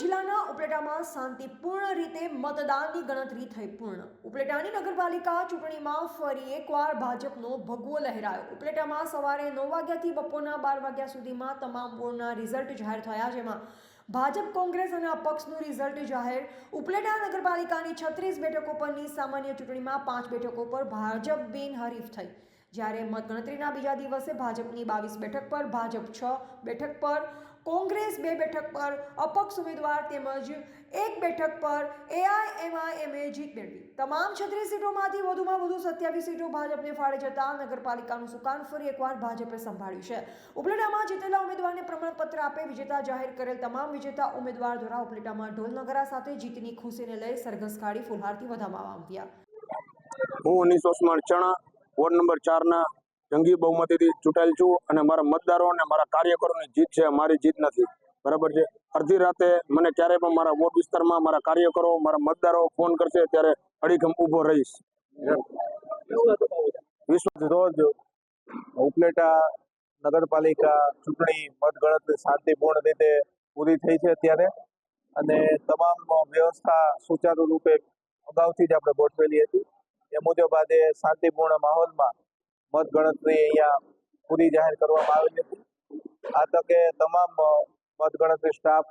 જિલ્લાના ઉપલેટામાં શાંતિપૂર્ણ રીતે મતદાનની ગણતરી થઈ પૂર્ણ. ઉપલેટાની નગરપાલિકા ચૂંટણીમાં ફરી એકવાર ભાજપનો ભગવો લહેરાયો. ઉપલેટામાં સવારે નવ વાગ્યાથી બપોરના બાર વાગ્યા સુધીમાં તમામ બોર્ડના રિઝલ્ટ જાહેર થયા, જેમાં ભાજપ, કોંગ્રેસ અને અપક્ષનું રિઝલ્ટ જાહેર. ઉપલેટા નગરપાલિકાની છત્રીસ બેઠકો પરની સામાન્ય ચૂંટણીમાં પાંચ બેઠકો પર ભાજપ બિનહરીફ થઈ. જ્યારે મતગણતરીના બીજા દિવસે ભાજપની બાવીસ બેઠક પર, ભાજપ છ બેઠક પર કોંગ્રેસ બે બેઠક પર અપક્ષ ઉમેદવાર તેમજ એક બેઠક પર એઆઈએમઆઈએમએ જીત મેળવી. તમામ છત્રીસ સીટોમાંથી વધુમાં વધુ સત્યાવીસ સીટો ભાજપને ફાળે જતા નગરપાલિકાનું સુકાન ફરી એકવાર ભાજપે સંભાળ્યું છે. ઉપલેટામાં જીતેલા ઉમેદવારને પ્રમાણપત્ર આપે વિજેતા જાહેર કરેલ તમામ વિજેતા ઉમેદવાર દ્વારા ઉપલેટામાં ઢોલનગરા સાથે જીતની ખુશીને લઈ સરઘસ કાઢી ફુલહારથી વધાવવામાં આવ્યા. હું અનીસ ઓસમાણ વોર્ડ નંબર ચારના જંગી બહુમતીથી ચૂંટાયેલ છું અને મારા મતદારો અને મારા કાર્યકરોની જીત છે, મારી જીત નથી. બરાબર છે? અડધી રાતે મને ક્યારેય પણ મારા વોટ વિસ્તારમાં મારા કાર્યકરો, મારા મતદારો ફોન કરશે ત્યારે અડીખમ ઊભો રહીશ. વિશ્વાસ રોજ ઉપલેટા નગરપાલિકા ચૂંટણી મતગણતરી શાંતિપૂર્ણ રીતે પૂરી થઈ છે અત્યારે અને તમામ વ્યવસ્થા સુચારુ રૂપે અગાઉથી જ આપણે ગોઠવેલી હતી. એ મુજબ આજે શાંતિપૂર્ણ માહોલમાં મતગણતરી અહીંયા પૂરી જાહેર કરવામાં આવેલી હતી. આ તકે તમામ મતગણતરી સ્ટાફ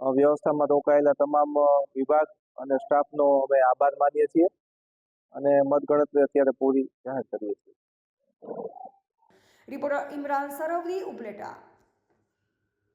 વ્યવસ્થામાં રોકાયેલા તમામ વિભાગ અને સ્ટાફનો અમે આભાર માનીએ છીએ અને મતગણતરી અત્યારે પૂરી જાહેર કરીએ છીએ. રિપોર્ટર ઇમરાન સરવદી ઉપલેટા.